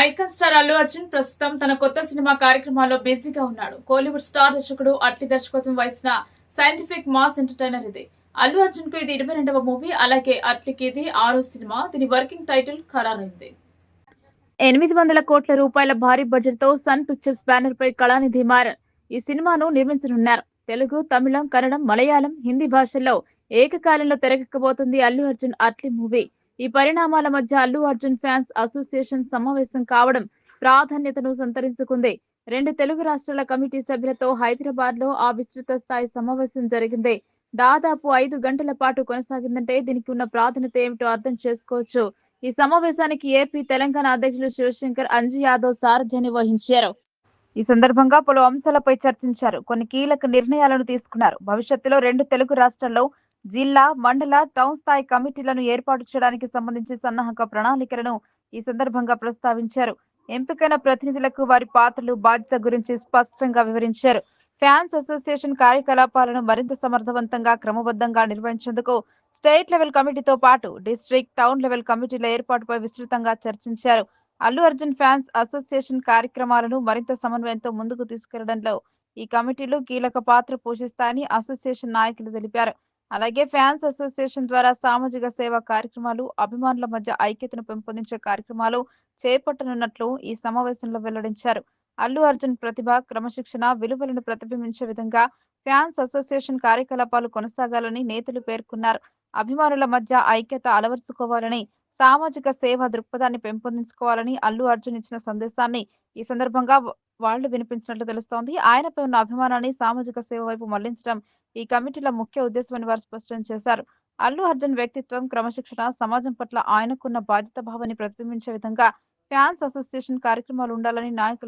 Icon star Allu Arjun ప్రస్తుతం తన కొత్త సినిమా కార్యక్రమాల్లో బిజీగా ఉన్నాడు. కోలీవుడ్ స్టార్ దర్శకుడు అట్లి దర్శకత్వం వహించిన సైంటిఫిక్ మాస్ ఎంటర్టైనర్ ఇది. అల్లు అర్జున్కు ఇది ఇరవై రెండవ మూవీ అలాగే అట్లికి ఇది ఆరో సినిమా. దీని వర్కింగ్ టైటిల్ ఖరారైంది. ఎనిమిది వందల కోట్ల రూపాయల భారీ బడ్జెట్తో సన్ పిక్చర్స్ బ్యానర్ పై కళానిధి మారన్ ఈ సినిమాను నిర్మించనున్నారు. తెలుగు తమిళం కన్నడం మలయాళం హిందీ భాషల్లో ఏకకాలంలో తెరకెక్కబోతుంది అల్లు అర్జున్ అట్లీ మూవీ. ఈ పరిణామాల మధ్య అల్లు అర్జున్ ఫ్యాన్స్ అసోసియేషన్ సమావేశం కావడం ప్రాధాన్యతను సంతరించుకుంది. రెండు తెలుగు రాష్ట్రాల కమిటీ సభ్యులతో హైదరాబాద్లో ఆ విస్తృత స్థాయి సమావేశం జరిగింది. దాదాపు ఐదు గంటల పాటు కొనసాగిందంటే దీనికి ఉన్న ప్రాధాన్యత ఏమిటో అర్థం చేసుకోవచ్చు. ఈ సమావేశానికి ఏపీ తెలంగాణ అధ్యక్షులు శివశంకర్ అంజు యాదవ్ సారథ్యాన్ని వహించారు. ఈ సందర్భంగా పలు అంశాలపై చర్చించారు. కొన్ని కీలక నిర్ణయాలను తీసుకున్నారు. భవిష్యత్తులో రెండు తెలుగు రాష్ట్రాల్లో జిల్లా మండల టౌన్ స్థాయి కమిటీలను ఏర్పాటు చేయడానికి సంబంధించి సన్నాహక ప్రణాళికలను ఈ సందర్భంగా ప్రస్తావించారు. ఎంపికైన ప్రతినిధులకు వారి పాత్రలు బాధ్యత గురించి స్పష్టంగా వివరించారు. ఫ్యాన్స్ అసోసియేషన్ కార్యకలాపాలను మరింత సమర్థవంతంగా క్రమబద్ధంగా నిర్వహించేందుకు స్టేట్ లెవెల్ కమిటీతో పాటు డిస్ట్రిక్ట్ టౌన్ లెవెల్ కమిటీల ఏర్పాటుపై విస్తృతంగా చర్చించారు. అల్లు అర్జున్ ఫ్యాన్స్ అసోసియేషన్ కార్యక్రమాలను మరింత సమన్వయంతో ముందుకు తీసుకెళ్ళడంలో ఈ కమిటీలు కీలక పాత్ర పోషిస్తాయని అసోసియేషన్ నాయకులు తెలిపారు. అలాగే ఫ్యాన్స్ అసోసియేషన్ ద్వారా సామాజిక సేవా కార్యక్రమాలు అభిమానుల మధ్య ఐక్యతను పెంపొందించే కార్యక్రమాలు చేపట్టనున్నట్లు ఈ సమావేశంలో వెల్లడించారు. అల్లు అర్జున్ ప్రతిభ క్రమశిక్షణ విలువలను ప్రతిబింబించే విధంగా ఫ్యాన్స్ అసోసియేషన్ కార్యకలాపాలు కొనసాగాలని నేతలు పేర్కొన్నారు. అభిమానుల మధ్య ఐక్యత అలవరుచుకోవాలని సామాజిక సేవ దృక్పథాన్ని పెంపొందించుకోవాలని అల్లు అర్జున్ ఇచ్చిన సందేశాన్ని ఈ సందర్భంగా వాళ్ళు వినిపించినట్లు తెలుస్తోంది. ఆయనపై ఉన్న అభిమానాన్ని సామాజిక సేవ వైపు మళ్ళించడం ఈ కమిటీల ముఖ్య ఉద్దేశమని వారు స్పష్టం చేశారు. అల్లు అర్జున్ వ్యక్తిత్వం క్రమశిక్షణ సమాజం పట్ల ఆయనకున్న బాధ్యత భావాన్ని ప్రతిబింబించే విధంగా ఫ్యాన్స్ అసోసియేషన్ కార్యక్రమాలు ఉండాలని నాయకులు